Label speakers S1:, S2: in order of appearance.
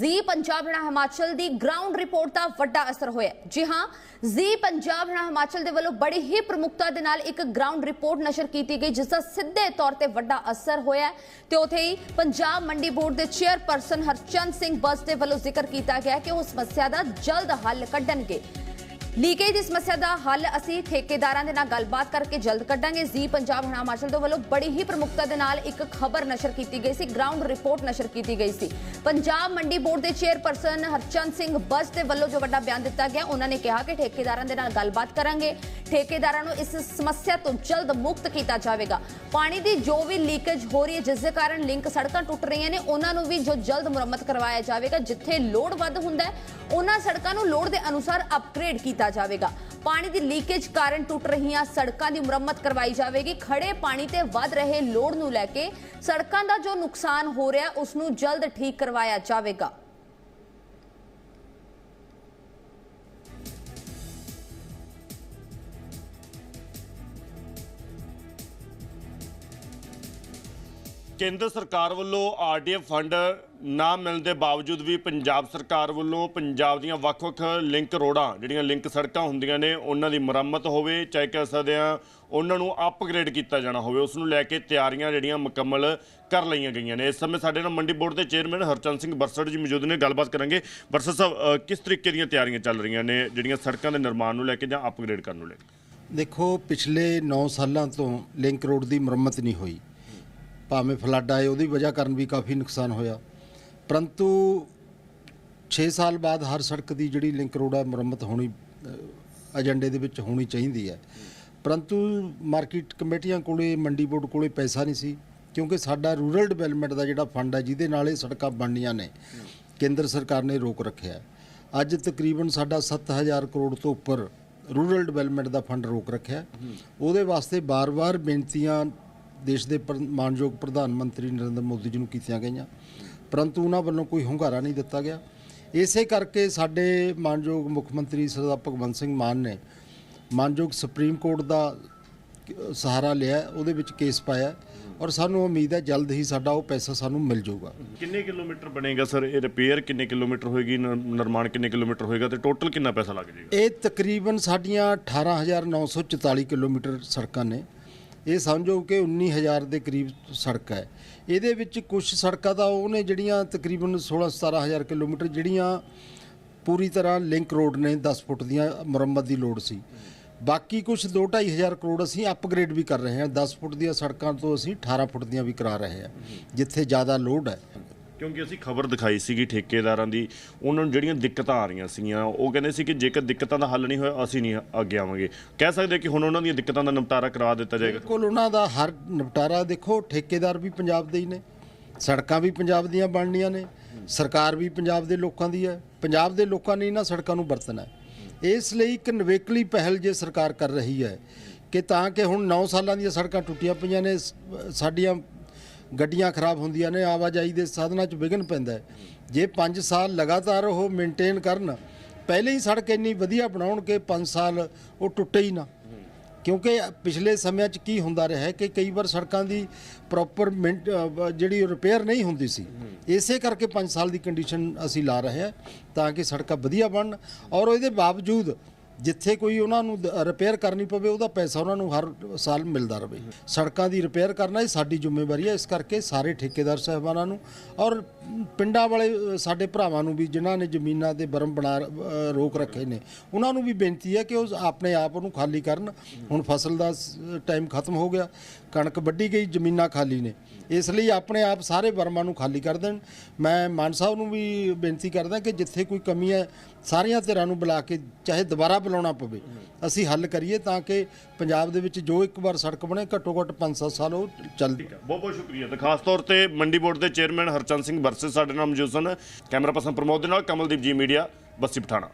S1: ਜ਼ੀ ਪੰਜਾਬ ਹਰਿਆਣਾ ਹਿਮਾਚਲ ਦੀ ground report ਦਾ ਵੱਡਾ ਅਸਰ ਹੋਇਆ ਜੀ ਹਾਂ ਜ਼ੀ ਪੰਜਾਬ ਹਰਿਆਣਾ ਹਿਮਾਚਲ ਦੇ ਵੱਲੋਂ ਬੜੀ ਹੀ ਪ੍ਰਮੁਖਤਾ ਦੇ ਨਾਲ ਇੱਕ ਗਰਾਊਂਡ ਰਿਪੋਰਟ ਨਸ਼ਰ ਕੀਤੀ ਗਈ, ਜਿਸ ਦਾ ਸਿੱਧੇ ਤੌਰ ਤੇ ਵੱਡਾ ਅਸਰ ਹੋਇਆ ਤੇ ਉਥੇ ਹੀ ਪੰਜਾਬ ਮੰਡੀ ਬੋਰਡ ਦੇ ਚੇਅਰਪਰਸਨ ਹਰਚੰਦ ਸਿੰਘ ਬਸ ਦੇ ਵੱਲੋਂ ਜ਼ਿਕਰ ਕੀਤਾ ਗਿਆ ਕਿ ਉਹ ਸਮੱਸਿਆ ਦਾ ਜਲਦ ਹੱਲ ਕੱਢਣਗੇ। ਲੀਕੇਜ ਦੀ ਸਮੱਸਿਆ ਦਾ ਹੱਲ ਅਸੀਂ ਠੇਕੇਦਾਰਾਂ ਦੇ ਨਾਲ ਗੱਲਬਾਤ ਕਰਕੇ ਜਲਦ ਕੱਢਾਂਗੇ। ਜ਼ੀ ਪੰਜਾਬ ਹਰਿਆਣਾ ਹਿਮਾਚਲ ਦੇ ਵੱਲੋਂ ਬੜੀ ਹੀ ਪ੍ਰਮੁਖਤਾ ਦੇ ਨਾਲ ਇੱਕ ਖਬਰ ਨਸ਼ਰ ਕੀਤੀ ਗਈ ਸੀ ਗਰਾਊਂਡ ਰਿਪੋਰਟ ਨਸ਼ਰ ਕੀਤੀ ਗਈ ਸੀ। ਪੰਜਾਬ ਮੰਡੀ ਬੋਰਡ ਦੇ ਚੇਅਰਪਰਸਨ ਹਰਚੰਦ ਸਿੰਘ ਬਸ ਦੇ ਵੱਲੋਂ ਜੋ ਵੱਡਾ ਬਿਆਨ ਦਿੱਤਾ ਗਿਆ, ਉਹਨਾਂ ਨੇ ਕਿਹਾ ਕਿ ਠੇਕੇਦਾਰਾਂ ਦੇ ਨਾਲ ਗੱਲਬਾਤ ਕਰਾਂਗੇ। ਠੇਕੇਦਾਰਾਂ ਨੂੰ ਇਸ ਸਮੱਸਿਆ ਤੋਂ ਜਲਦ ਮੁਕਤ ਕੀਤਾ ਜਾਵੇਗਾ। ਪਾਣੀ ਦੀ ਜੋ ਵੀ ਲੀਕੇਜ ਹੋ ਰਹੀ ਹੈ, ਜਿਸ ਦੇ ਕਾਰਨ ਲਿੰਕ ਸੜਕਾਂ ਟੁੱਟ ਰਹੀਆਂ ਨੇ, ਉਹਨਾਂ ਨੂੰ ਵੀ ਜੋ ਜਲਦ ਮੁਰੰਮਤ ਕਰਵਾਇਆ ਜਾਵੇਗਾ, ਜਿੱਥੇ ਲੋੜ ਵੱਧ ਹੁੰਦਾ ਹੈ, ਉਹਨਾਂ ਸੜਕਾਂ ਨੂੰ ਲੋੜ ਦੇ ਅਨੁਸਾਰ ਅਪਗ੍ਰੇਡ ਕੀਤਾ ਕੀਤਾ ਜਾਵੇਗਾ। ਪਾਣੀ ਦੀ ਲੀਕੇਜ ਕਾਰਨ ਟੁੱਟ ਰਹੀਆਂ ਸੜਕਾਂ ਦੀ ਮੁਰੰਮਤ ਕਰਵਾਈ ਜਾਵੇਗੀ। ਖੜੇ ਪਾਣੀ ਤੇ ਵੱਧ ਰਹੇ ਲੋੜ ਨੂੰ ਲੈ ਕੇ ਸੜਕਾਂ ਦਾ ਜੋ ਨੁਕਸਾਨ ਹੋ ਰਿਹਾ ਉਸ ਨੂੰ ਜਲਦ ਠੀਕ ਕਰਵਾਇਆ ਜਾਵੇਗਾ।
S2: ਕੇਂਦਰ ਸਰਕਾਰ ਵੱਲੋਂ ਆਰਡੀਐਫ ਫੰਡ ਨਾ ਮਿਲਣ ਦੇ ਬਾਵਜੂਦ ਵੀ ਪੰਜਾਬ ਸਰਕਾਰ ਵੱਲੋਂ ਪੰਜਾਬ ਦੀਆਂ ਵੱਖ-ਵੱਖ ਲਿੰਕ ਰੋਡਾਂ, ਜਿਹੜੀਆਂ ਲਿੰਕ ਸੜਕਾਂ ਹੁੰਦੀਆਂ ਨੇ, ਉਹਨਾਂ ਦੀ ਮੁਰੰਮਤ ਹੋਵੇ, ਚਾਹੇ ਕਹਿ ਸਕਦੇ ਆ ਉਹਨਾਂ ਨੂੰ ਅਪਗ੍ਰੇਡ ਕੀਤਾ ਜਾਣਾ ਹੋਵੇ, ਉਸ ਨੂੰ ਲੈ ਕੇ ਤਿਆਰੀਆਂ ਜਿਹੜੀਆਂ ਮੁਕੰਮਲ ਕਰ ਲਈਆਂ ਗਈਆਂ ਨੇ। ਇਸ ਸਮੇਂ ਸਾਡੇ ਨਾਲ ਮੰਡੀ ਬੋਰਡ ਦੇ ਚੇਅਰਮੈਨ ਹਰਚੰਦ ਸਿੰਘ ਬਰਸੜ ਜੀ ਮੌਜੂਦ ਨੇ, ਗੱਲਬਾਤ ਕਰਾਂਗੇ। ਬਰਸੜ ਸਾਹਿਬ ਕਿਸ ਤਰੀਕੇ ਦੀਆਂ ਤਿਆਰੀਆਂ ਚੱਲ ਰਹੀਆਂ ਨੇ, ਜਿਹੜੀਆਂ ਸੜਕਾਂ ਦੇ ਨਿਰਮਾਣ ਨੂੰ ਲੈ ਕੇ ਜਾਂ ਅਪਗ੍ਰੇਡ ਕਰਨ ਨੂੰ ਲੈ ਕੇ?
S3: ਦੇਖੋ, ਪਿਛਲੇ 9 ਸਾਲਾਂ ਤੋਂ ਲਿੰਕ ਰੋਡ ਦੀ ਮੁਰੰਮਤ ਨਹੀਂ ਹੋਈ। ਭਾਵੇਂ ਫਲੱਡ ਆਏ, ਉਹਦੀ ਵਜ੍ਹਾ ਕਾਰਨ ਵੀ ਕਾਫੀ ਨੁਕਸਾਨ ਹੋਇਆ। ਪਰੰਤੂ 6 ਸਾਲ ਬਾਅਦ ਹਰ ਸੜਕ ਦੀ ਜਿਹੜੀ ਲਿੰਕ ਰੋਡ ਆ, ਮੁਰੰਮਤ ਹੋਣੀ ਏਜੰਡੇ ਦੇ ਵਿੱਚ ਹੋਣੀ ਚਾਹੀਦੀ ਹੈ। ਪਰੰਤੂ ਮਾਰਕੀਟ ਕਮੇਟੀਆਂ ਕੋਲੇ, ਮੰਡੀ ਬੋਰਡ ਕੋਲੇ ਪੈਸਾ ਨਹੀਂ ਸੀ, ਕਿਉਂਕਿ ਸਾਡਾ ਰੂਰਲ ਡਿਵੈਲਪਮੈਂਟ ਦਾ ਜਿਹੜਾ ਫੰਡ ਹੈ ਜਿਹਦੇ ਨਾਲ ਇਹ ਸੜਕਾਂ ਬਣਨੀਆਂ ਨੇ, ਕੇਂਦਰ ਸਰਕਾਰ ਨੇ ਰੋਕ ਰੱਖਿਆ ਅੱਜ ਤਕਰੀਬਨ ਸਾਡਾ 7000 ਕਰੋੜ ਤੋਂ ਉੱਪਰ ਰੂਰਲ ਡਿਵੈਲਪਮੈਂਟ ਦਾ ਫੰਡ ਰੋਕ ਰੱਖਿਆ ਉਹਦੇ ਵਾਸਤੇ ਬਾਰ-ਬਾਰ ਬੇਨਤੀਆਂ ਦੇਸ਼ ਦੇ ਮਾਨਯੋਗ ਪ੍ਰਧਾਨ ਮੰਤਰੀ ਨਰਿੰਦਰ ਮੋਦੀ ਜੀ ਨੂੰ ਕੀਤੀਆਂ ਗਈਆਂ। ਪਰੰਤੂ ਉਹਨਾਂ ਵੱਲੋਂ ਕੋਈ ਹੁੰਗਾਰਾ ਨਹੀਂ ਦਿੱਤਾ ਗਿਆ। ਇਸੇ ਕਰਕੇ ਸਾਡੇ ਮਾਨਯੋਗ ਮੁੱਖ ਮੰਤਰੀ ਸਰਦਾਰ ਭਗਵੰਤ ਸਿੰਘ ਮਾਨ ਨੇ ਮਾਨਯੋਗ ਸੁਪਰੀਮ ਕੋਰਟ ਦਾ ਸਹਾਰਾ ਲਿਆ ਉਹਦੇ ਵਿੱਚ ਕੇਸ ਪਾਇਆ ਔਰ ਸਾਨੂੰ ਉਮੀਦ ਹੈ ਜਲਦ ਹੀ ਸਾਡਾ ਉਹ ਪੈਸਾ ਸਾਨੂੰ ਮਿਲ ਜਾਊਗਾ।
S2: ਕਿੰਨੇ ਕਿਲੋਮੀਟਰ ਬਣੇਗਾ ਸਰ? ਇਹ ਰਿਪੇਅਰ ਕਿੰਨੇ ਕਿਲੋਮੀਟਰ ਹੋਏਗੀ? ਨਿਰਮਾਣ ਕਿੰਨੇ ਕਿਲੋਮੀਟਰ ਹੋਏਗਾ ਤੇ ਟੋਟਲ ਕਿੰਨਾ ਪੈਸਾ ਲੱਗ ਜਾਏਗਾ?
S3: ਇਹ ਤਕਰੀਬਨ ਸਾਡੀਆਂ 18944 ਕਿਲੋਮੀਟਰ ਸੜਕਾਂ ਨੇ। ਇਹ ਸਮਝੋ ਕਿ 19000 ਦੇ ਕਰੀਬ ਸੜਕ ਹੈ। ਇਹਦੇ ਵਿੱਚ ਕੁਝ ਸੜਕਾਂ ਤਾਂ ਉਹ ਨੇ ਜਿਹੜੀਆਂ ਤਕਰੀਬਨ 16 17000 ਕਿਲੋਮੀਟਰ ਜਿਹੜੀਆਂ ਪੂਰੀ ਤਰ੍ਹਾਂ ਲਿੰਕ ਰੋਡ ਨੇ 10 ਫੁੱਟ ਦੀਆਂ ਮੁਰੰਮਤ ਦੀ ਲੋੜ ਸੀ। ਬਾਕੀ ਕੁਝ 2-2500 ਕਰੋੜ ਅਸੀਂ ਅਪਗ੍ਰੇਡ ਵੀ ਕਰ ਰਹੇ ਹਾਂ। 10 ਫੁੱਟ ਦੀਆਂ ਸੜਕਾਂ ਤੋਂ ਅਸੀਂ 18 ਫੁੱਟ ਦੀਆਂ ਵੀ ਕਰਾ ਰਹੇ ਹਾਂ, ਜਿੱਥੇ ਜ਼ਿਆਦਾ ਲੋਡ ਹੈ।
S2: ਕਿਉਂਕਿ ਅਸੀਂ ਖਬਰ ਦਿਖਾਈ ਸੀਗੀ ਠੇਕੇਦਾਰਾਂ ਦੀ, ਉਹਨਾਂ ਨੂੰ ਜਿਹੜੀਆਂ ਦਿੱਕਤਾਂ ਆ ਰਹੀਆਂ ਸੀਗੀਆਂ, ਉਹ ਕਹਿੰਦੇ ਸੀ ਕਿ ਜੇਕਰ ਦਿੱਕਤਾਂ ਦਾ ਹੱਲ ਨਹੀਂ ਹੋਇਆ, ਅਸੀਂ ਨਹੀਂ ਅੱਗੇ ਆਵਾਂਗੇ। ਕਹਿ ਸਕਦੇ ਕਿ ਹੁਣ ਉਹਨਾਂ ਦੀਆਂ ਦਿੱਕਤਾਂ ਦਾ ਨਿਪਟਾਰਾ ਕਰਾ ਦਿੱਤਾ ਜਾਏਗਾ।
S3: ਬਿਲਕੁਲ, ਉਹਨਾਂ ਦਾ ਹਰ ਨਿਪਟਾਰਾ ਦੇਖੋ, ਠੇਕੇਦਾਰ ਵੀ ਪੰਜਾਬ ਦੇ ਹੀ ਨੇ, ਸੜਕਾਂ ਵੀ ਪੰਜਾਬ ਦੀਆਂ ਬਣਨੀਆਂ ਨੇ, ਸਰਕਾਰ ਵੀ ਪੰਜਾਬ ਦੇ ਲੋਕਾਂ ਦੀ ਹੈ, ਪੰਜਾਬ ਦੇ ਲੋਕਾਂ ਨੇ ਇਹਨਾਂ ਸੜਕਾਂ ਨੂੰ ਵਰਤਣਾ ਹੈ। ਇਸ ਲਈ ਇੱਕ ਨਵੇਕਲੀ ਪਹਿਲ ਜੇ ਸਰਕਾਰ ਕਰ ਰਹੀ ਹੈ ਕਿ ਤਾਂ ਕਿ ਹੁਣ 9 ਸਾਲਾਂ ਦੀਆਂ ਸੜਕਾਂ ਟੁੱਟੀਆਂ ਪਈਆਂ ਨੇ ਸਾਡੀਆਂ ਗੱਡੀਆਂ ਖਰਾਬ ਹੁੰਦੀਆਂ ਨੇ, ਆਵਾਜਾਈ ਦੇ ਸਾਧਨਾਂ 'ਚ ਵਿਘਨ ਪੈਂਦਾ ਹੈ। ਜੇ 5 ਸਾਲ ਲਗਾਤਾਰ ਉਹ ਮੇਨਟੇਨ ਕਰਨ, ਪਹਿਲੇ ਹੀ ਸੜਕ ਇੰਨੀ ਵਧੀਆ ਬਣਾਉਣ ਕਿ 5 ਸਾਲ ਉਹ ਟੁੱਟੇ ਹੀ ਨਾ। ਕਿਉਂਕਿ ਪਿਛਲੇ ਸਮਿਆਂ 'ਚ ਕੀ ਹੁੰਦਾ ਰਿਹਾ ਹੈ ਕਿ ਕਈ ਵਾਰ ਸੜਕਾਂ ਦੀ ਪ੍ਰੋਪਰ ਜਿਹੜੀ ਰਿਪੇਅਰ ਨਹੀਂ ਹੁੰਦੀ ਸੀ। ਇਸੇ ਕਰਕੇ 5 ਸਾਲ ਦੀ ਕੰਡੀਸ਼ਨ ਅਸੀਂ ਲਾ ਰਹੇ ਹਾਂ ਤਾਂ ਕਿ ਸੜਕਾਂ ਵਧੀਆ ਬਣਨ ਔਰ ਇਹਦੇ ਬਾਵਜੂਦ ਜਿੱਥੇ ਕੋਈ ਉਹਨਾਂ ਨੂੰ ਰਿਪੇਅਰ ਕਰਨੀ ਪਵੇ, ਉਹਦਾ ਪੈਸਾ ਉਹਨਾਂ ਨੂੰ ਹਰ ਸਾਲ ਮਿਲਦਾ ਰਹੇ ਸੜਕਾਂ ਦੀ ਰਿਪੇਅਰ ਕਰਨਾ ਇਹ ਸਾਡੀ ਜ਼ਿੰਮੇਵਾਰੀ ਹੈ। ਇਸ ਕਰਕੇ ਸਾਰੇ ਠੇਕੇਦਾਰ ਸਾਹਿਬਾਨਾਂ ਨੂੰ ਔਰ ਪਿੰਡਾਂ ਵਾਲੇ ਸਾਡੇ ਭਰਾਵਾਂ ਨੂੰ ਵੀ, ਜਿਨ੍ਹਾਂ ਨੇ ਜ਼ਮੀਨਾਂ ਦੇ ਬਰਮ ਬਣਾ ਰੋਕ ਰੱਖੇ ਨੇ, ਉਹਨਾਂ ਨੂੰ ਵੀ ਬੇਨਤੀ ਹੈ ਕਿ ਉਹ ਆਪਣੇ ਆਪ ਨੂੰ ਖਾਲੀ ਕਰਨ। ਹੁਣ ਫਸਲ ਦਾ ਟਾਈਮ ਖਤਮ ਹੋ ਗਿਆ, ਕਣਕ ਵੱਢੀ ਗਈ, ਜ਼ਮੀਨਾਂ ਖਾਲੀ ਨੇ। ਇਸ ਲਈ ਆਪਣੇ ਆਪ ਸਾਰੇ ਬਰਮਾਂ ਨੂੰ ਖਾਲੀ ਕਰ ਦੇਣ। ਮੈਂ ਮਾਨ ਸਾਹਿਬ ਨੂੰ ਵੀ ਬੇਨਤੀ ਕਰਦਾ ਕਿ ਜਿੱਥੇ ਕੋਈ ਕਮੀ ਹੈ, ਸਾਰੀਆਂ ਧਿਰਾਂ ਨੂੰ ਬੁਲਾ ਕੇ, ਚਾਹੇ ਦੁਬਾਰਾ ਬੁਲਾਉਣਾ ਪਵੇ। ਅਸੀਂ ਹੱਲ ਕਰੀਏ ਤਾਂ ਕਿ ਪੰਜਾਬ ਦੇ ਵਿੱਚ ਜੋ ਇੱਕ ਵਾਰ ਸੜਕ ਬਣੇ, ਘੱਟੋ ਘੱਟ 5-7 ਸਾਲ ਉਹ ਚੱਲਦੀ
S2: ਬਹੁਤ ਬਹੁਤ ਸ਼ੁਕਰੀਆ। ਤੇ ਖਾਸ ਤੌਰ ਤੇ ਮੰਡੀ ਬੋਰਡ ਦੇ ਚੇਅਰਮੈਨ ਹਰਚੰਦ ਸਿੰਘ ਬਰਸੇ ਸਾਡੇ ਨਾਲ ਮੌਜੂਦ ਸਨ। ਕੈਮਰਾ ਪਰਸਨ ਪ੍ਰਮੋਦ ਦੇ ਨਾਲ, ਕਮਲਦੀਪ ਜੀ ਮੀਡੀਆ, ਬੱਸੀ ਪਠਾਣਾ।